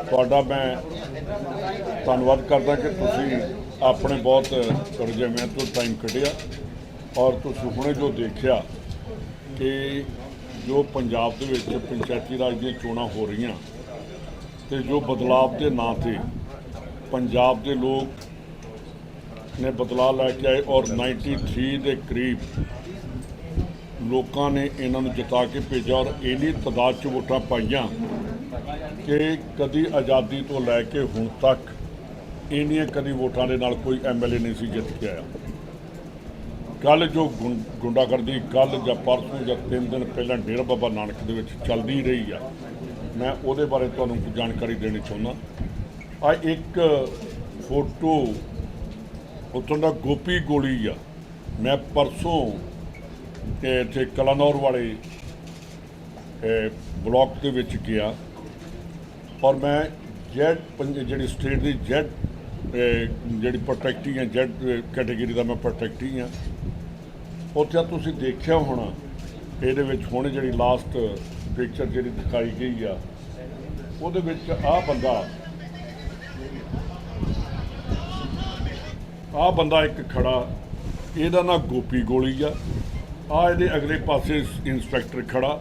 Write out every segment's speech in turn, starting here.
ਤੁਹਾਡਾ ਮੈਂ ਧੰਨਵਾਦ ਕਰਦਾ ਕਿ ਤੁਸੀਂ ਆਪਣੇ ਬਹੁਤ ਰਜਮਿਆਂ ਤੋਂ ਟਾਈਮ ਕੱਢਿਆ ਔਰ ਤੁਸੀਂ ਹੁਣੇ ਜੋ ਦੇਖਿਆ ਕਿ ਜੋ ਪੰਜਾਬ ਦੇ ਵਿੱਚ ਪੰਚਾਇਤੀ ਰਾਜ ਦੀਆਂ ਚੋਣਾਂ ਹੋ ਰਹੀਆਂ ਤੇ ਜੋ ਬਦਲਾਵ ਦੇ ਨਾਂ ਤੇ ਪੰਜਾਬ ਦੇ ਲੋਕ ਨੇ ਬਦਲਾਅ ਲੈ ਕੇ ਆਏ ਔਰ 93 ਦੇ ਕਰੀਬ ਲੋਕਾਂ ਨੇ ਇਹਨਾਂ ਨੂੰ ਜਿਤਾ ਕੇ ਭੇਜਿਆ ਔਰ ਇੰਨੀ ਤਾਦਾਦ 'ਚ ਵੋਟਾਂ ਪਾਈਆਂ ਕਿ ਕਦੀ ਆਜ਼ਾਦੀ ਤੋਂ ਲੈ ਕੇ ਹੁਣ ਤੱਕ ਇੰਨੀਆਂ ਕਦੀ ਵੋਟਾਂ ਦੇ ਨਾਲ ਕੋਈ ਐਮਐਲਏ ਨਹੀਂ ਸੀ ਜਿੱਤ ਕੇ ਆਇਆ। ਕੱਲ ਜੋ ਗੁੰ- ਗੁੰਡਾਗਰਦੀ ਕੱਲ ਜਾਂ ਪਰਸੋਂ ਜਾਂ ਤਿੰਨ ਦਿਨ ਪਹਿਲਾਂ ਡੇਰਾ ਬਾਬਾ ਨਾਨਕ ਦੇ ਵਿੱਚ ਚੱਲਦੀ ਰਹੀ ਆ ਮੈਂ ਉਹਦੇ ਬਾਰੇ ਤੁਹਾਨੂੰ ਜਾਣਕਾਰੀ ਦੇਣੀ ਚਾਹੁੰਦਾ। ਆ ਇੱਕ ਫੋਟੋ ਉੱਥੋਂ ਦਾ ਗੋਪੀ ਗੋਲੀ ਆ। ਮੈਂ ਪਰਸੋਂ ਇੱਥੇ ਕਲਾਨੌਰ ਵਾਲੇ ਇਹ, ਬਲਾਕ ਦੇ ਵਿੱਚ ਗਿਆ। ਔਰ ਮੈਂ ਜੈਡ ਪੰਜ ਜਿਹੜੀ ਸਟੇਟ ਦੀ ਜੈਡ ਜਿਹੜੀ ਪ੍ਰੋਟੈਕਟੀ ਹੈ ਜੈਡ ਕੈਟਾਗਰੀ ਦਾ ਮੈਂ ਪ੍ਰੋਟੈਕਟੀ ਹਾਂ ਉੱਥੇ ਤੁਸੀਂ ਦੇਖਿਆ ਹੋਣਾ, ਇਹਦੇ ਵਿੱਚ ਹੁਣ ਜਿਹੜੀ ਲਾਸਟ ਪਿਕਚਰ ਜਿਹੜੀ ਦਿਖਾਈ ਗਈ ਆ, ਉਹਦੇ ਵਿੱਚ ਆਹ ਬੰਦਾ ਆਹ ਬੰਦਾ ਇੱਕ ਖੜਾ, ਇਹਦਾ ਨਾਂ ਗੋਪੀ ਗੋਲੀ ਆ। ਆ ਇਹਦੇ ਅਗਲੇ ਪਾਸੇ ਇੰਸਪੈਕਟਰ ਖੜਾ,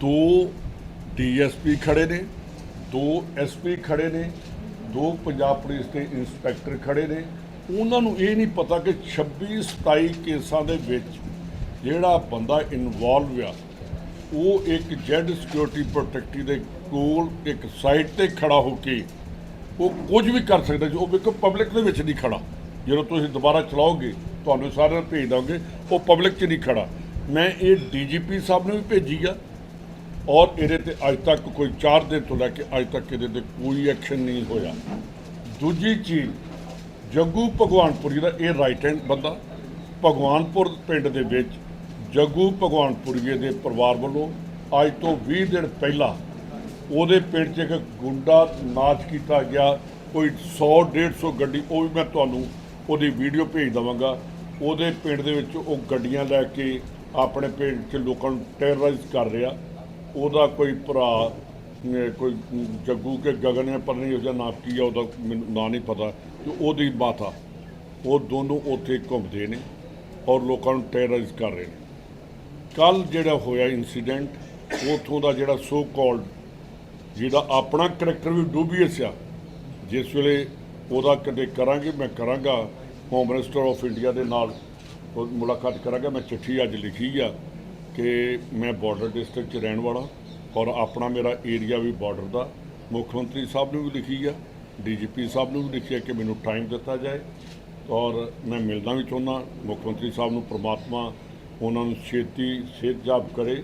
ਦੋ ਡੀਐਸਪੀ ਖੜੇ ਨੇ। ਦੋ ਐਸਪੀ ਖੜੇ ਨੇ, ਦੋ ਪੰਜਾਬ ਪੁਲਿਸ ਦੇ ਇੰਸਪੈਕਟਰ ਖੜੇ ਨੇ। ਉਹਨਾਂ ਨੂੰ ਇਹ ਨਹੀਂ ਪਤਾ ਕਿ 26 27 ਕੇਸਾਂ ਦੇ ਵਿੱਚ ਜਿਹੜਾ ਬੰਦਾ ਇਨਵੋਲਵ ਆ, ਉਹ ਇੱਕ ਜੈਡ ਸਿਕਿਉਰਿਟੀ ਪ੍ਰੋਟੈਕਟੀ ਦੇ ਕੋਲ ਇੱਕ ਸਾਈਡ ਤੇ ਖੜਾ ਹੋ ਕੇ ਉਹ ਕੁਝ ਵੀ ਕਰ ਸਕਦਾ ਜੀ। ਉਹ ਬਿਲਕੁਲ ਪਬਲਿਕ ਦੇ ਵਿੱਚ ਨਹੀਂ ਖੜਾ। ਜਦੋਂ ਤੁਸੀਂ ਦੁਬਾਰਾ ਚਲਾਓਗੇ, ਤੁਹਾਨੂੰ ਸਾਰਿਆਂ ਨੂੰ ਭੇਜ ਦਾਂਗੇ, ਉਹ ਪਬਲਿਕ 'ਚ ਨਹੀਂ ਖੜਾ। ਮੈਂ ਇਹ ਡੀਜੀਪੀ ਸਾਹਿਬ ਨੂੰ ਵੀ ਭੇਜੀ ਆ। ਔਰ ਇਹਦੇ ਤੇ ਅੱਜ ਤੱਕ ਕੋਈ 4 ਦਿਨ ਤੋਂ ਲੈ ਕੇ ਅੱਜ ਤੱਕ ਇਹਦੇ ਤੇ ਕੋਈ ਐਕਸ਼ਨ ਨਹੀਂ ਹੋਇਆ। ਦੂਜੀ ਚੀਜ਼, ਜੱਗੂ ਭਗਵਾਨਪੁਰੀ ਦਾ ਇਹ ਰਾਈਟ ਹੈਂਡ ਬੰਦਾ, ਭਗਵਾਨਪੁਰ ਪਿੰਡ ਦੇ ਵਿੱਚ ਜੱਗੂ ਭਗਵਾਨਪੁਰੀਏ ਦੇ ਪਰਿਵਾਰ ਵੱਲੋਂ ਅੱਜ ਤੋਂ 20 ਦਿਨ ਪਹਿਲਾਂ ਉਹਦੇ ਪਿੰਡ 'ਚ ਇੱਕ ਗੁੰਡਾ ਨਾਚ ਕੀਤਾ ਗਿਆ। ਕੋਈ 100 150 ਗੱਡੀ, ਉਹ ਵੀ ਮੈਂ ਤੁਹਾਨੂੰ ਉਹਦੀ ਵੀਡੀਓ ਭੇਜ ਦਵਾਂਗਾ। ਉਹਦੇ ਪਿੰਡ ਦੇ ਵਿੱਚ ਉਹ ਗੱਡੀਆਂ ਲੈ ਕੇ ਆਪਣੇ ਪਿੰਡ 'ਚ ਲੋਕਾਂ ਨੂੰ ਟੈਰਰਾਈਜ਼ ਕਰ ਰਿਹਾ। ਉਹਦਾ ਕੋਈ ਭਰਾ ਅਮ, ਕੋਈ ਜੱਗੂ ਕੇ ਗਗਨ ਹੈ ਪਰ ਨਹੀਂ ਉਹਦਾ ਨਾਮ ਕੀ ਆ ਉਹਦਾ ਮੈਨੂੰ ਨਾਂ ਨਹੀਂ ਪਤਾ। ਤੇ ਉਹਦੀ ਮਾਤਾ ਉਹ ਦੋਨੋਂ ਉੱਥੇ ਘੁੰਮਦੇ ਨੇ ਔਰ ਲੋਕਾਂ ਨੂੰ ਟੈਰਰਾਈਜ਼ ਕਰ ਰਹੇ ਨੇ। ਕੱਲ ਜਿਹੜਾ ਹੋਇਆ ਇਨਸੀਡੈਂਟ ਉਥੋਂ ਦਾ ਜਿਹੜਾ ਸੋ ਕਾਲਡ ਜਿਹਦਾ ਆਪਣਾ ਕਰੈਕਟਰ ਵੀ ਡੂਬੀਅਸ ਆ ਜਿਸ ਵੇਲੇ ਉਹਦਾ ਕਦੇ ਕਰਾਂਗੇ ਮੈਂ ਕਰਾਂਗਾ ਹੋਮ ਮਿਨਿਸਟਰ ਆਫ ਇੰਡੀਆ ਦੇ ਨਾਲ ਉਹ ਮੁਲਾਕਾਤ ਕਰਾਂਗਾ ਮੈਂ ਚਿੱਠੀ ਅੱਜ ਲਿਖੀ ਆ। ਕਿ ਮੈਂ ਬਾਰਡਰ ਡਿਸਟ੍ਰਿਕਟ 'ਚ ਰਹਿਣ ਵਾਲਾ ਔਰ ਆਪਣਾ ਮੇਰਾ ਏਰੀਆ ਵੀ ਬਾਰਡਰ ਦਾ। ਮੁੱਖ ਮੰਤਰੀ ਸਾਹਿਬ ਨੂੰ ਵੀ ਲਿਖੀ ਆ ਡੀਜੀਪੀ ਸਾਹਿਬ ਨੂੰ ਵੀ ਲਿਖੀ ਆ ਕਿ ਮੈਨੂੰ ਟਾਈਮ ਦਿੱਤਾ ਜਾਏ। ਔਰ ਮੈਂ ਮਿਲਣਾ ਵੀ ਚਾਹੁੰਦਾ ਮੁੱਖ ਮੰਤਰੀ ਸਾਹਿਬ ਨੂੰ ਪ੍ਰਮਾਤਮਾ ਉਹਨਾਂ ਨੂੰ ਛੇਤੀ ਸਿਹਤ ਸਿਹਤਯਾਬ ਕਰੇ।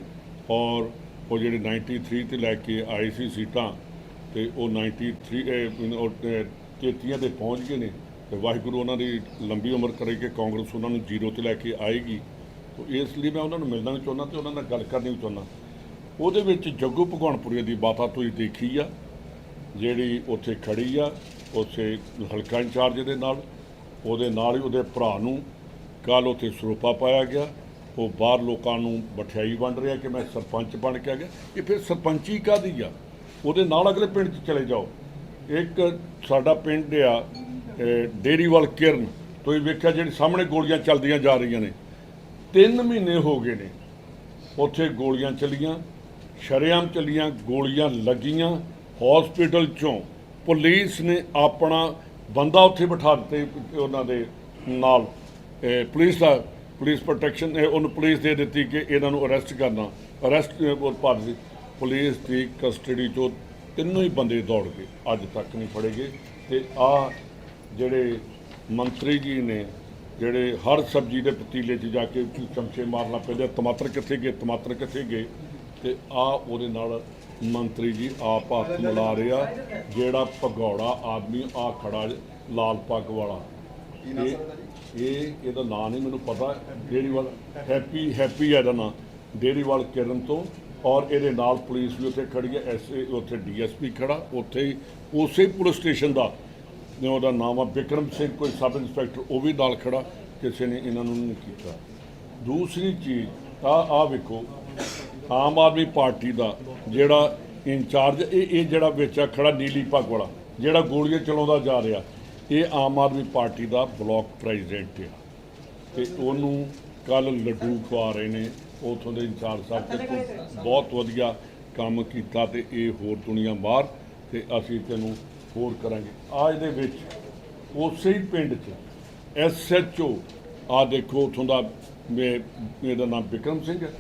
ਔਰ ਉਹ ਜਿਹੜੇ 93 ਤੇ ਲੈ ਕੇ ਆਏ ਸੀ ਸੀਟਾਂ ਤੇ ਉਹ 93 ਇਹ, ਉਹ, ਅਹ, 33 ਤੇ ਪਹੁੰਚ ਗਏ ਨੇ। ਤੇ ਵਾਹਿਗੁਰੂ ਉਹਨਾਂ ਦੀ ਲੰਬੀ ਉਮਰ ਕਰੇ ਕਿ ਕਾਂਗਰਸ ਉਹਨਾਂ ਨੂੰ ਜ਼ੀਰੋ ਤੇ ਲੈ ਕੇ ਆਏਗੀ। ਇਸ ਲਈ ਮੈਂ ਉਹਨਾਂ ਨੂੰ ਮਿਲਣਾ ਵੀ ਚਾਹੁੰਦਾ ਤੇ ਉਹਨਾਂ ਨਾਲ ਗੱਲ ਕਰਨੀ ਵੀ ਚਾਹੁੰਦਾ। ਉਹਦੇ ਵਿੱਚ ਜੱਗੂ ਭਗਵਾਨਪੁਰੀ ਦੀ ਬਾਤਾ ਤੁਸੀਂ ਦੇਖੀ ਆ, ਜਿਹੜੀ ਉੱਥੇ ਖੜੀ ਆ, ਉੱਥੇ ਹਲਕਾ ਇੰਚਾਰਜ ਦੇ ਨਾਲ, ਉਹਦੇ ਨਾਲ ਹੀ ਉਹਦੇ ਭਰਾ ਨੂੰ ਕੱਲ ਉੱਥੇ ਸਰੂਪਾ ਪਾਇਆ ਗਿਆ। ਉਹ ਬਾਹਰ ਲੋਕਾਂ ਨੂੰ ਬਠਿਆਈ ਵੰਡ ਰਿਹਾ ਕਿ ਮੈਂ ਸਰਪੰਚ ਬਣ ਕੇ ਆ ਗਿਆ। ਇਹ ਫਿਰ ਸਰਪੰਚੀ ਕਾਦੀ ਆ? ਉਹਦੇ ਨਾਲ ਅਗਲੇ ਪਿੰਡ 'ਚ ਚਲੇ ਜਾਓ। ਇੱਕ ਸਾਡਾ ਪਿੰਡ ਆ, ਇਹ ਡੇਰੀਵਾਲ ਕਿਰਨ, ਤੁਸੀਂ ਵੇਖਿਆ ਜਿਹੜੀ ਸਾਹਮਣੇ ਗੋਲੀਆਂ ਚੱਲਦੀਆਂ ਜਾ ਰਹੀਆਂ ਨੇ। ਤਿੰਨ ਮਹੀਨੇ ਹੋ ਗਏ ਨੇ। ਉੱਥੇ ਗੋਲੀਆਂ ਚੱਲੀਆਂ, ਸ਼ਰੇਆਮ ਚੱਲੀਆਂ, ਗੋਲੀਆਂ ਲੱਗੀਆਂ। ਹਸਪੀਟਲ ਚੋਂ ਪੁਲਿਸ ਨੇ ਆਪਣਾ ਬੰਦਾ ਉੱਥੇ ਬਿਠਾ ਦਿੱਤੇ ਉਹਨਾਂ ਦੇ ਨਾਲ। ਪੁਲਿਸ ਦਾ ਪੁਲਿਸ ਪ੍ਰੋਟੈਕਸ਼ਨ ਉਹਨੂੰ ਪੁਲਿਸ ਦੇ ਦਿੱਤੀ ਕਿ ਇਹਨਾਂ ਨੂੰ ਅਰੈਸਟ ਕਰਨਾ। ਅਰੈਸਟ ਭਾਰਤ ਦੀ ਪੁਲਿਸ ਦੀ ਕਸਟਡੀ ਚੋਂ ਤਿੰਨੋਂ ਹੀ ਬੰਦੇ ਦੌੜ ਗਏ। ਅੱਜ ਤੱਕ ਨਹੀਂ ਫੜੇ ਗਏ। ਤੇ ਆ ਜਿਹੜੇ ਮੰਤਰੀ ਜੀ ਨੇ ਜਿਹੜੇ ਹਰ ਸਬਜ਼ੀ ਦੇ ਪਤੀਲੇ 'ਚ ਜਾ ਕੇ ਚਮਚੇ ਮਾਰਨਾ ਪੈਂਦੇ ਟਮਾਟਰ ਕਿੱਥੇ ਗਏ? ਟਮਾਟਰ ਕਿੱਥੇ ਗਏ? ਤੇ ਆ ਉਹਦੇ ਨਾਲ ਮੰਤਰੀ ਜੀ ਆਪ ਹੱਥ ਮਿਲਾ ਰਿਹਾ ਜਿਹੜਾ ਭਗੌੜਾ ਆਦਮੀ ਆ ਖੜਾ ਲਾਲ ਪੱਗ ਵਾਲਾ। ਇਹ ਇਹ ਇਹਦਾ ਨਾਂ ਨਹੀਂ ਮੈਨੂੰ ਪਤਾ। ਡੇਰੀਵਾਲ ਹੈਪੀ ਹੈਪੀ ਹੈ ਇਹਦਾ ਨਾਂ। ਡੇਰੀਵਾਲ ਕਿਰਨ ਤੋਂ। ਔਰ ਇਹਦੇ ਨਾਲ ਪੁਲਿਸ ਵੀ ਉੱਥੇ ਖੜੀ ਹੈ। ਐਸਏ ਉੱਥੇ ਡੀਐਸਪੀ ਖੜਾ। ਉੱਥੇ ਉਸੇ ਪੁਲਿਸ ਸਟੇਸ਼ਨ ਦਾ ਨੇ ਉਹਦਾ ਨਾਮ ਆ ਵਿਕਰਮ ਸਿੰਘ ਕੋਈ ਸਬ ਇੰਸਪੈਕਟਰ ਉਹ ਵੀ ਨਾਲ ਖੜਾ ਕਿਸੇ ਨੇ ਇਹਨਾਂ ਨੂੰ ਨਹੀਂ ਕੀਤਾ। ਦੂਸਰੀ ਚੀਜ਼ ਆ ਆ ਵੇਖੋ ਆਮ ਆਦਮੀ ਪਾਰਟੀ ਦਾ ਜਿਹੜਾ ਇੰਚਾਰਜ ਇਹ ਇਹ ਜਿਹੜਾ ਵਿੱਚ ਆ ਖੜਾ ਨੀਲੀ ਪੱਗ ਵਾਲਾ ਜਿਹੜਾ ਗੋਲੀਆਂ ਚਲਾਉਂਦਾ ਜਾ ਰਿਹਾ ਇਹ ਆਮ ਆਦਮੀ ਪਾਰਟੀ ਦਾ ਬਲਾਕ ਪ੍ਰੈਜ਼ੀਡੈਂਟ ਆ। ਤੇ ਉਹਨੂੰ ਕੱਲ ਲੱਡੂ ਖਵਾ ਰਹੇ ਨੇ ਉਥੋਂ ਦੇ ਇੰਚਾਰਜ ਸਾਹਿਬ ਤੂੰ ਬਹੁਤ ਵਧੀਆ ਕੰਮ ਕੀਤਾ ਤੇ ਇਹ ਹੋਰ ਦੁਨੀਆ ਬਾਹਰ ਤੇ ਅਸੀਂ ਤੈਨੂੰ ਹੋਰ ਕਰਾਂਗੇ। ਆ ਇਹਦੇ ਵਿੱਚ ਉਸੇ ਹੀ ਪਿੰਡ 'ਚ ਐਸਐਚਓ ਆ ਦੇਖੋ ਉਥੋਂ ਦਾ ਮੇ- ਇਹਦਾ ਨਾਮ ਵਿਕਰਮ ਸਿੰਘ ਹੈ।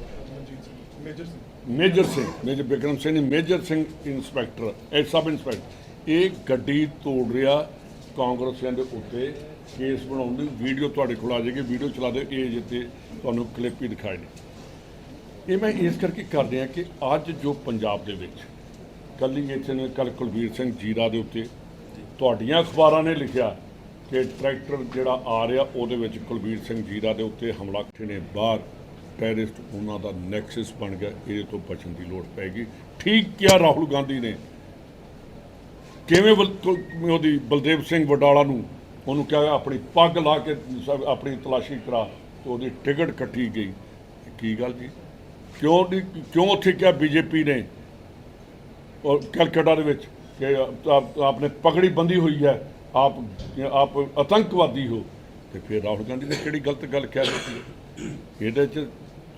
ਮੇਜਰ ਸਿੰਘ। ਮੇਜਰ ਵਿਕਰਮ ਸਿੰਘ ਨਹੀਂ ਮੇਜਰ ਸਿੰਘ ਇੰਸਪੈਕਟਰ ਇਹ ਸਬ ਇੰਸਪੈਕਟਰ ਇਹ ਗੱਡੀ ਤੋੜ ਰਿਹਾ ਕਾਂਗਰਸੀਆਂ ਦੇ ਉੱਤੇ ਕੇਸ ਬਣਾਉਣ ਦੀ। ਵੀਡੀਓ ਤੁਹਾਡੇ ਕੋਲ ਆ ਜਾਏਗੀ ਵੀਡੀਓ ਚਲਾ ਦਿਓ ਇਹ ਜਿੱਤੇ ਤੁਹਾਨੂੰ ਕਲਿੱਪ ਹੀ ਦਿਖਾਏ ਨੇ। ਇਹ ਮੈਂ ਇਸ ਕਰਕੇ ਕਰ ਰਿਹਾ ਕਿ ਅੱਜ ਜੋ ਪੰਜਾਬ ਦੇ ਵਿੱਚ ਕੱਲੀ ਇੱਥੇ ਨੇ ਕੱਲ ਕੁਲਵੀਰ ਸਿੰਘ ਜੀਰਾ ਦੇ ਉੱਤੇ। ਤੁਹਾਡੀਆਂ ਅਖਬਾਰਾਂ ਨੇ ਲਿਖਿਆ ਕਿ ਟਰੈਕਟਰ ਜਿਹੜਾ ਆ ਰਿਹਾ, ਉਹਦੇ ਵਿੱਚ ਕੁਲਵੀਰ ਸਿੰਘ ਜੀਰਾ ਦੇ ਉੱਤੇ ਹਮਲਾ ਕੀਤੇ ਨੇ ਬਾਹਰ ਟੈਰਰਿਸਟ, ਉਹਨਾਂ ਦਾ ਨੈਕਸਸ ਬਣ ਗਿਆ, ਇਹਦੇ ਤੋਂ ਬਚਣ ਦੀ ਲੋੜ ਪੈਗੀ ਠੀਕ ਕਿਹਾ ਰਾਹੁਲ ਗਾਂਧੀ ਨੇ। ਕਿਵੇਂ ਬਲ- ਉਹਦੀ ਬਲਦੇਵ ਸਿੰਘ ਵਡਾਲਾ ਨੂੰ, ਉਹਨੂੰ ਕਿਹਾ ਆਪਣੀ ਪੱਗ ਲਾ ਕੇ ਆਪਣੀ ਤਲਾਸ਼ੀ ਕਰਾ, ਤੇ ਉਹਦੀ ਟਿਕਟ ਕੱਟੀ ਗਈ। ਕੀ ਗੱਲ ਜੀ? ਕਿਉਂ ਨਹੀਂ ਕਿਉਂ ਉੱਥੇ ਕਿਹਾ ਬੀਜੇਪੀ ਨੇ? ਔਰ ਕਲਕੱਤਾ ਦੇ ਵਿੱਚ ਕਿ ਆਪ ਆਪਨੇ ਪਗੜੀ ਬੰਦੀ ਹੋਈ ਹੈ, ਆਪ ਆਪ ਆਤੰਕਵਾਦੀ ਹੋ। ਤੇ ਫਿਰ ਰਾਹੁਲ ਗਾਂਧੀ ਨੇ ਕਿਹੜੀ ਗਲਤ ਗੱਲ ਕਹਿ ਦਿੱਤੀ? ਇਹਦੇ ਚ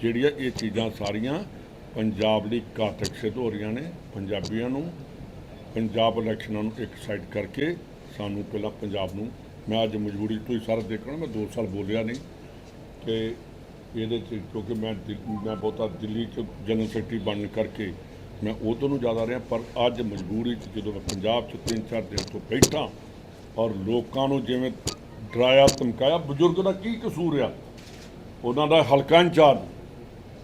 ਜਿਹੜੀਆਂ ਇਹ ਚੀਜ਼ਾਂ ਸਾਰੀਆਂ ਪੰਜਾਬ ਲਈ ਘਾਤਕ ਸਿੱਧ ਹੋ ਰਹੀਆਂ ਨੇ, ਪੰਜਾਬੀਆਂ ਨੂੰ, ਪੰਜਾਬ ਇਲੈਕਸ਼ਨਾਂ ਨੂੰ ਇੱਕ ਸਾਈਡ ਕਰਕੇ ਸਾਨੂੰ ਪਹਿਲਾਂ ਪੰਜਾਬ ਨੂੰ, ਮੈਂ ਅੱਜ ਮਜਬੂਰੀ ਤੋਂ ਹੀ ਸਾਰਾ ਦੇਖਣਾ, ਮੈਂ 2 ਸਾਲ ਬੋਲਿਆ ਨਹੀਂ। ਕਿ ਇਹਦੇ 'ਚ ਕਿਉਂਕਿ ਮੈਂ ਦਿਲ- ਮੈਂ ਬਹੁਤਾ ਦਿੱਲੀ 'ਚ ਜਨਰਲ ਸੈਕਟਰੀ ਬਣਨ ਕਰਕੇ ਮੈਂ ਉਦੋਂ ਨੂੰ ਜ਼ਿਆਦਾ ਰਿਹਾ, ਪਰ ਅੱਜ ਮਜਬੂਰੀ 'ਚ ਜਦੋਂ ਮੈਂ ਪੰਜਾਬ 'ਚ ਤਿੰਨ ਚਾਰ ਦਿਨ ਤੋਂ ਬੈਠਾ ਔਰ ਲੋਕਾਂ ਨੂੰ ਜਿਵੇਂ ਡਰਾਇਆ, ਧਮਕਾਇਆ, ਬਜ਼ੁਰਗ ਦਾ ਕੀ ਕਸੂਰ ਆ? ਉਹਨਾਂ ਦਾ ਹਲਕਾ ਇੰਚਾਰਜ,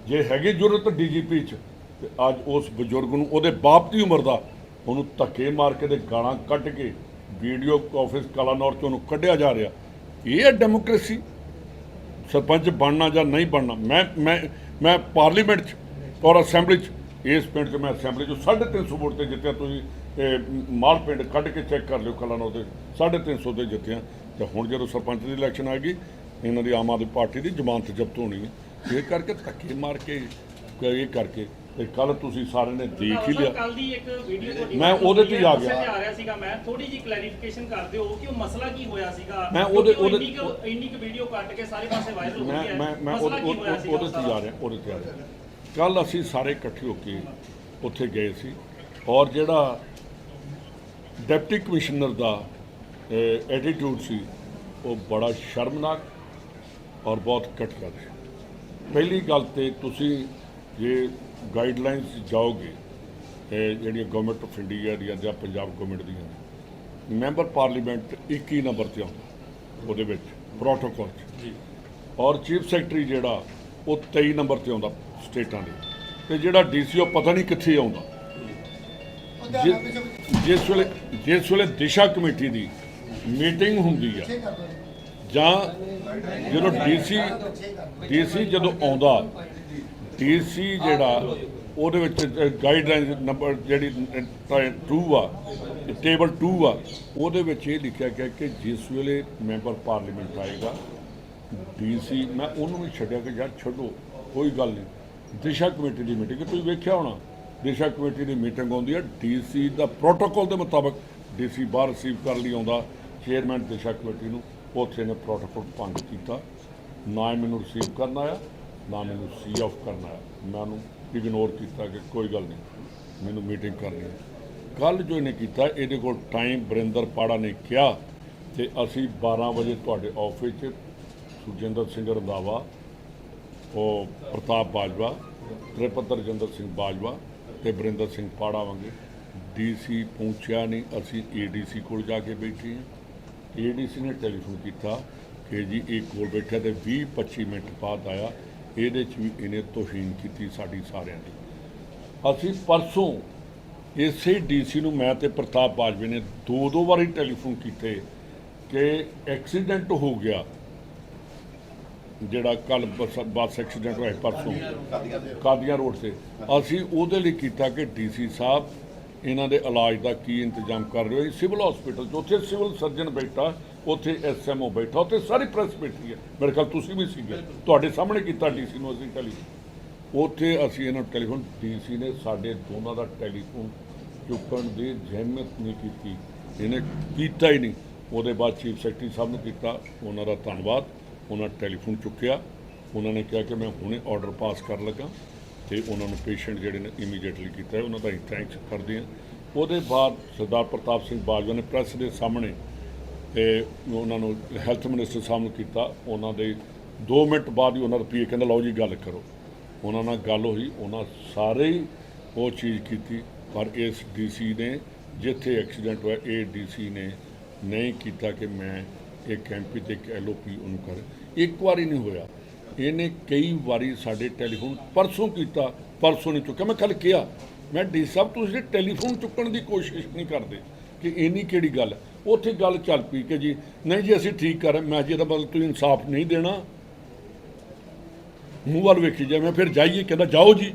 ਜੇ ਹੈਗੀ ਜ਼ਰੂਰਤ ਡੀਜੀਪੀ 'ਚ, ਤੇ ਅੱਜ ਉਸ ਬਜ਼ੁਰਗ ਨੂੰ ਉਹਦੇ ਬਾਪ ਦੀ ਉਮਰ ਦਾ ਉਹਨੂੰ ਧੱਕੇ ਮਾਰ ਕੇ ਤੇ ਗਾਲਾਂ ਕੱਢ ਕੇ ਵੀਡੀਓ ਆਫਿਸ ਕਲਾਨੌਰ 'ਚ ਉਹਨੂੰ ਕੱਢਿਆ ਜਾ ਰਿਹਾ। ਇਹ ਹੈ ਡੈਮੋਕ੍ਰੇਸੀ। ਸਰਪੰਚ ਬਣਨਾ ਜਾਂ ਨਹੀਂ ਬਣਨਾ, ਮੈਂ ਮੈਂ ਮੈਂ ਪਾਰਲੀਮੈਂਟ 'ਚ ਔਰ ਅਸੈਂਬਲੀ 'ਚ ਇਸ ਪਿੰਡ 'ਚ ਮੈਂ ਅਸੈਂਬਲੀ 'ਚ 350 ਵੋਟ ਤੇ ਜਿੱਤਿਆ ਤੁਸੀਂ ਇਹ ਮਾਲ ਪਿੰਡ ਕੱਢ ਕੇ ਚੈੱਕ ਕਰ ਲਿਓ ਕਲਾਨੌਰ ਦੇ 350 ਤੇ ਜਿੱਤਿਆ। ਤੇ ਹੁਣ ਜਦੋਂ ਸਰਪੰਚ ਦੀ ਇਲੈਕਸ਼ਨ ਆ ਗਈ ਇਹਨਾਂ ਦੀ ਆਮ ਆਦਮੀ ਪਾਰਟੀ ਦੀ ਜ਼ਮਾਨਤ ਜ਼ਬਤ ਹੋਣੀ ਹੈ। ਇਹ ਕਰਕੇ ਧੱਕੇ ਮਾਰ ਕੇ ਇਹ ਕਰਕੇ ਤੇ ਕੱਲ ਤੁਸੀਂ ਸਾਰਿਆਂ ਨੇ ਦੇਖ ਹੀ ਲਿਆ। ਕੱਲ ਦੀ ਇੱਕ ਵੀਡੀਓ ਮੈਂ ਉਹਦੇ ਤੇ ਆ ਗਿਆ। ਆ ਰਿਹਾ ਸੀਗਾ। ਮੈਂ ਥੋੜੀ ਜੀ ਕਲੈਰੀਫਿਕੇਸ਼ਨ ਕਰ ਦਿਓ ਕਿ ਉਹ ਮਸਲਾ ਕੀ ਹੋਇਆ ਸੀਗਾ ਮੈਂ ਉਹਦੇ- ਉਹਦੇ- ਇੰਨੀ ਕੁ- ਵੀਡੀਓ ਕੱਟ ਕੇ ਸਾਰੇ ਪਾਸੇ ਵਾਇਰਲ ਹੋ ਗਈ ਹੈ। ਮੈਂ ਮੈਂ ਉਹਦੇ ਉਹਦੇ ਤੇ ਜਾ ਰਿਹਾ ਉਹਦੇ ਤੇ ਆ ਰਿਹਾ। ਕੱਲ ਅਸੀਂ ਸਾਰੇ ਇਕੱਠੇ ਹੋ ਕੇ ਉੱਥੇ ਗਏ ਸੀ ਔਰ ਜਿਹੜਾ ਡਿਪਟੀ ਕਮਿਸ਼ਨਰ ਦਾ ਐਟੀਟਿਊਡ ਸੀ ਉਹ ਬੜਾ ਸ਼ਰਮਨਾਕ ਔਰ ਬਹੁਤ ਘਟੀਆ ਸੀ। ਪਹਿਲੀ ਗੱਲ ਤੇ ਤੁਸੀਂ ਜੇ ਗਾਈਡਲਾਈਨਸ ਜਾਓਗੇ ਜਿਹੜੀਆਂ ਗਵਰਨਮੈਂਟ ਆਫ ਇੰਡੀਆ ਦੀਆਂ ਜਾਂ ਪੰਜਾਬ ਗਵਰਨਮੈਂਟ ਦੀਆਂ ਮੈਂਬਰ ਪਾਰਲੀਮੈਂਟ 21 ਨੰਬਰ ਤੇ ਆਉਂਦਾ ਉਹਦੇ ਵਿੱਚ ਪ੍ਰੋਟੋਕਾਲ ਜੀ। ਔਰ ਚੀਫ ਸੈਕਟਰੀ ਜਿਹੜਾ ਉਹ 23 ਨੰਬਰ ਤੇ ਆਉਂਦਾ। ਸਟੇਟਾਂ ਦੇ ਤੇ ਜਿਹੜਾ ਡੀਸੀਓ ਪਤਾ ਨਹੀਂ ਕਿੱਥੇ ਆਉਂਦਾ। ਜਿ- ਜਿਸ ਵੇਲੇ ਜਿਸ ਵੇਲੇ ਦਿਸ਼ਾ ਕਮੇਟੀ ਦੀ ਮੀਟਿੰਗ ਹੁੰਦੀ ਆ ਜਾਂ ਜਦੋਂ ਡੀਸੀ ਡੀਸੀ ਜਦੋਂ ਆਉਂਦਾ ਡੀਸੀ ਜਿਹੜਾ ਉਹਦੇ ਵਿੱਚ ਗਾਈਡਲਾਈਨ ਨੰਬਰ ਜਿਹੜੀ 2 ਆ ਟੇਬਲ 2 ਆ ਉਹਦੇ ਵਿੱਚ ਇਹ ਲਿਖਿਆ ਗਿਆ ਕਿ ਜਿਸ ਵੇਲੇ ਮੈਂਬਰ ਪਾਰਲੀਮੈਂਟ ਆਏਗਾ ਡੀਸੀ ਮੈਂ ਉਹਨੂੰ ਵੀ ਛੱਡਿਆ ਕਿ ਯਾਰ ਛੱਡੋ ਕੋਈ ਗੱਲ ਨਹੀਂ। ਦਿਸ਼ਾ ਕਮੇਟੀ ਦੀ ਮੀਟਿੰਗ, ਤੁਸੀਂ ਵੇਖਿਆ ਹੋਣਾ, ਦਿਸ਼ਾ ਕਮੇਟੀ ਦੀ ਮੀਟਿੰਗ ਆਉਂਦੀ ਹੈ ਡੀਸੀ ਦਾ ਪ੍ਰੋਟੋਕੋਲ ਦੇ ਮੁਤਾਬਕ ਡੀਸੀ ਬਾਹਰ ਰਿਸੀਵ ਕਰਨ ਲਈ ਆਉਂਦਾ ਚੇਅਰਮੈਨ ਦਿਸ਼ਾ ਕਮੇਟੀ ਨੂੰ, ਉੱਥੇ ਨੇ ਪ੍ਰੋਟੋਕੋਲ ਭੰਗ ਕੀਤਾ, ਨਾ ਹੀ ਮੈਨੂੰ ਰਿਸੀਵ ਕਰਨਾ ਆਇਆ, ਨਾ ਮੈਨੂੰ ਸੀ ਆਫ ਕਰਨਾ ਆਇਆ। ਮੈਂ ਉਹਨੂੰ ਇਗਨੋਰ ਕੀਤਾ ਕਿ ਕੋਈ ਗੱਲ ਨਹੀਂ, ਮੈਨੂੰ ਮੀਟਿੰਗ ਕਰਨੀ ਹੈ। ਕੱਲ ਜੋ ਇਹਨੇ ਕੀਤਾ, ਇਹਦੇ ਕੋਲ ਟਾਈਮ ਬਰਿੰਦਰ ਪਾੜਾ ਨੇ ਕਿਹਾ ਤੇ ਅਸੀਂ 12 ਵਜੇ ਤੁਹਾਡੇ ਆਫਿਸ 'ਚ ਸੁਖਜਿੰਦਰ ਸਿੰਘ ਰੰਧਾਵਾ ਉਹ ਪ੍ਰਤਾਪ ਬਾਜਵਾ ਤ੍ਰਿਪਤ ਰਜਿੰਦਰ ਸਿੰਘ ਬਾਜਵਾ ਤੇ ਬਰਿੰਦਰ ਸਿੰਘ ਪਾੜਾ ਵਾਂਗੇ। ਡੀਸੀ ਪਹੁੰਚਿਆ ਨਹੀਂ, ਅਸੀਂ ਏਡੀਸੀ ਕੋਲ ਜਾ ਕੇ ਬੈਠੇ ਹਾਂ। ਏਡੀਸੀ ਨੇ ਟੈਲੀਫੋਨ ਕੀਤਾ ਕਿ ਜੀ ਇਹ ਕੋਲ ਬੈਠਾ ਤੇ 20 25 ਮਿੰਟ ਬਾਅਦ ਆਇਆ। ਇਹਦੇ ਚ ਵੀ ਇਹਨੇ ਤੋਹੀਨ ਕੀਤੀ ਸਾਡੀ ਸਾਰਿਆਂ ਦੀ। ਅਸੀਂ ਪਰਸੋਂ ਇਸੇ ਡੀਸੀ ਨੂੰ ਮੈਂ ਤੇ ਪ੍ਰਤਾਪ ਬਾਜਵੇ ਨੇ ਦੋ ਦੋ ਵਾਰੀ ਟੈਲੀਫੋਨ ਕੀਤੇ ਕਿ ਐਕਸੀਡੈਂਟ ਹੋ ਗਿਆ। ਜਿਹੜਾ ਕੱਲ ਬੱਸ ਐਕਸੀਡੈਂਟ ਹੋਇਆ ਪਰਸੋਂ, ਕਾਦੀਆਂ ਰੋਡ ਤੇ। ਅਸੀਂ ਉਹਦੇ ਲਈ ਕੀਤਾ ਕਿ ਡੀਸੀ ਸਾਹਿਬ, ਇਹਨਾਂ ਦੇ ਇਲਾਜ ਦਾ ਕੀ ਇੰਤਜ਼ਾਮ ਕਰ ਰਹੇ ਹੋ? ਸਿਵਲ ਹਸਪੀਟਲ 'ਚ ਉੱਥੇ ਸਿਵਲ ਸਰਜਨ ਬੈਠਾ, ਉੱਥੇ ਐਸਐਮਓ ਬੈਠਾ, ਉੱਥੇ ਸਾਰੀ ਪ੍ਰੈਸ ਬੈਠੀ ਹੈ। ਮੇਰੇ ਖਿਆਲ ਤੁਸੀਂ ਵੀ ਸੀਗੇ। ਤੁਹਾਡੇ ਸਾਹਮਣੇ ਕੀਤਾ ਡੀਸੀ ਨੂੰ ਅਸੀਂ ਟੈਲੀ ਉੱਥੇ ਅਸੀਂ ਇਹਨਾਂ ਨੂੰ ਟੈਲੀਫੋਨ ਡੀਸੀ ਨੇ ਸਾਡੇ ਦੋਨਾਂ ਦਾ ਟੈਲੀਫੋਨ ਚੁੱਕਣ ਦੀ ਜ਼ਹਿਮਤ ਨਹੀਂ ਕੀਤੀ। ਇਹਨੇ ਕੀਤਾ ਹੀ ਨਹੀਂ। ਉਹਦੇ ਬਾਅਦ ਚੀਫ ਸੈਕਟਰੀ ਸਾਹਿਬ ਨੂੰ ਕੀਤਾ। ਉਹਨਾਂ ਦਾ ਧੰਨਵਾਦ। ਉਹਨਾਂ ਟੈਲੀਫੋਨ ਚੁੱਕਿਆ, ਉਹਨਾਂ ਨੇ ਕਿਹਾ ਕਿ ਮੈਂ ਹੁਣੇ ਆਰਡਰ ਪਾਸ ਕਰ ਲੱਗਾ ਤੇ ਉਹਨਾਂ ਨੂੰ ਪੇਸ਼ੈਂਟ ਜਿਹੜੇ ਨੇ ਇਮੀਡੀਏਟਲੀ ਕੀਤਾ ਉਹਨਾਂ ਦਾ ਹੀ ਥੈਂਕਸ ਕਰਦੇ ਹਾਂ। ਉਹਦੇ ਬਾਅਦ ਸਰਦਾਰ ਪ੍ਰਤਾਪ ਸਿੰਘ ਬਾਜਵਾ ਨੇ ਪ੍ਰੈਸ ਦੇ ਸਾਹਮਣੇ, ਤੇ ਉਹਨਾਂ ਨੂੰ ਹੈਲਥ ਮਿਨਿਸਟਰ ਸਾਹਮਣੇ ਕੀਤਾ, ਉਹਨਾਂ ਦੇ 2 ਮਿੰਟ ਬਾਅਦ ਹੀ ਉਹਨਾਂ ਦਾ ਪੀਏ ਕਹਿੰਦਾ, ਲਓ ਜੀ, ਗੱਲ ਕਰੋ। ਉਹਨਾਂ ਨਾਲ ਗੱਲ ਹੋਈ, ਉਹਨਾਂ ਸਾਰੇ ਹੀ ਉਹ ਚੀਜ਼ ਕੀਤੀ, ਪਰ ਇਸ ਡੀਸੀ ਨੇ, ਜਿੱਥੇ ਐਕਸੀਡੈਂਟ ਹੋਇਆ, ਇਹ ਡੀਸੀ ਨੇ ਨਹੀਂ ਕੀਤਾ ਕਿ ਮੈਂ ਇੱਕ ਐਮਪੀ ਤੇ ਇੱਕ ਐਲਓਪੀ ਉਹਨੂੰ ਕਰ ਇੱਕ ਵਾਰੀ ਨਹੀਂ ਹੋਇਆ। ਇਹਨੇ ਕਈ ਵਾਰੀ ਸਾਡੇ ਟੈਲੀਫੋਨ ਪਰਸੋਂ ਕੀਤਾ, ਪਰਸੋਂ ਨਹੀਂ ਚੁੱਕਿਆ। ਮੈਂ ਕੱਲ ਕਿਹਾ, ਮੈਂ ਡੀ ਸਾਹਿਬ, ਤੁਸੀਂ ਟੈਲੀਫੋਨ ਚੁੱਕਣ ਦੀ ਕੋਸ਼ਿਸ਼ ਨਹੀਂ ਕਰਦੇ ਕਿ ਇੰਨੀ ਕਿਹੜੀ ਗੱਲ ਉੱਥੇ ਗੱਲ ਚੱਲ ਪਈ ਕਿ ਜੀ, ਨਹੀਂ ਜੀ, ਅਸੀਂ ਠੀਕ ਕਰ ਮੈਂ ਜੀ ਇਹਦਾ ਮਤਲਬ ਤੁਸੀਂ ਇਨਸਾਫ ਨਹੀਂ ਦੇਣਾ। ਮੂੰਹ ਵੱਲ ਵੇਖੀ ਜਾ ਮੈਂ ਫਿਰ ਜਾਈਏ, ਕਹਿੰਦਾ ਜਾਓ ਜੀ।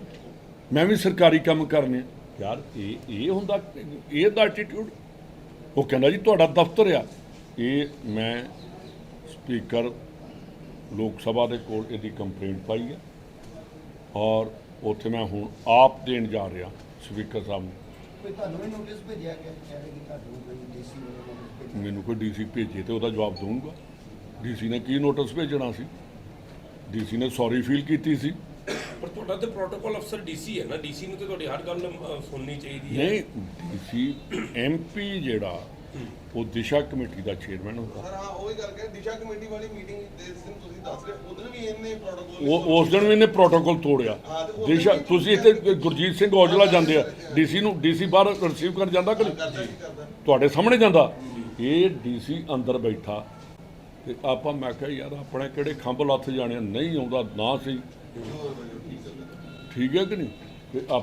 ਮੈਂ ਵੀ ਸਰਕਾਰੀ ਕੰਮ ਕਰਨੇ ਯਾਰ, ਇਹ ਇਹ ਹੁੰਦਾ, ਇਹ ਦਾ ਐਟੀਟਿਊਡ ਉਹ ਕਹਿੰਦਾ ਜੀ, ਤੁਹਾਡਾ ਦਫ਼ਤਰ ਆ। ਇਹ ਮੈਂ ਸਪੀਕਰ ਲੋਕ ਸਭਾ ਦੇ ਕੋਲ ਇਹਦੀ ਕੰਪਲੇਂਟ ਪਾਈ ਹੈ ਔਰ ਉੱਥੇ ਮੈਂ ਹੁਣ ਆਪ ਦੇਣ ਜਾ ਰਿਹਾ ਸਪੀਕਰ ਸਾਹਿਬ ਨੂੰ। ਕੋਈ ਤੁਹਾਨੂੰ ਵੀ ਨੋਟਿਸ ਭੇਜਿਆ ਗਿਆ ਕਹਿ ਰਹੇ ਕਿ ਤੁਹਾਨੂੰ ਕੋਈ ਡੀਸੀ ਭੇਜਿਆ? ਮੈਨੂੰ ਕੋਈ ਡੀਸੀ ਭੇਜੇ ਤੇ ਉਹਦਾ ਜਵਾਬ ਦਊਂਗਾ। ਡੀਸੀ ਨੇ ਕੀ ਨੋਟਿਸ ਭੇਜਣਾ ਸੀ? ਡੀਸੀ ਨੇ ਸੌਰੀ ਫੀਲ ਕੀਤੀ ਸੀ। ਪਰ ਤੁਹਾਡਾ ਤੇ ਪ੍ਰੋਟੋਕਾਲ ਅਫਸਰ ਡੀਸੀ ਹੈ ਨਾ? ਡੀਸੀ ਨੂੰ ਤੇ ਤੁਹਾਡੀ ਹਰ ਗੱਲ ਸੁਣਨੀ ਚਾਹੀਦੀ ਹੈ। ਨਹੀਂ ਡੀਸੀ ਐਮਪੀ ਜਿਹੜਾ ਉਹ ਦਿਸ਼ਾ ਕਮੇਟੀ ਦਾ ਚੇਅਰਮੈਨ ਹੁੰਦਾ। ਸਰ ਹਾਂ ਉਹੀ ਕਰਕੇ ਦਿਸ਼ਾ ਕਮੇਟੀ ਵਾਲੀ ਮੀਟਿੰਗ ਦੇ ਦਿਨ ਤੁਸੀਂ ਦੱਸ ਰਹੇ ਉਦੋਂ ਵੀ ਇਹਨੇ ਪ੍ਰੋਟੋਕੋਲ ਉਹ ਉਸ ਦਿਨ ਵੀ ਇਹਨੇ ਪ੍ਰੋਟੋਕਾਲ ਤੋੜਿਆ। ਦਿਸ਼ਾ ਤੁਸੀਂ ਇੱਥੇ ਗੁਰਜੀਤ ਸਿੰਘ ਔਜਲਾ ਜਾਂਦੇ ਆ। ਡੀਸੀ ਨੂੰ ਡੀਸੀ ਬਾਹਰ ਰਿਸੀਵ ਕਰਨ ਜਾਂਦਾ ਕਿ ਤੁਹਾਡੇ ਸਾਹਮਣੇ ਜਾਂਦਾ। ਇਹ ਡੀਸੀ ਅੰਦਰ ਬੈਠਾ। ਤੇ ਆਪਾਂ ਮੈਂ ਕਿਹਾ ਯਾਰ ਆਪਣੇ ਕਿਹੜੇ ਖੰਭ ਲੱਥ ਜਾਣੇ ਨਹੀਂ ਆਉਂਦਾ ਨਾ ਸਹੀ। ਠੀਕ ਹੈ ਕਿ ਨਹੀਂ? ਤੇ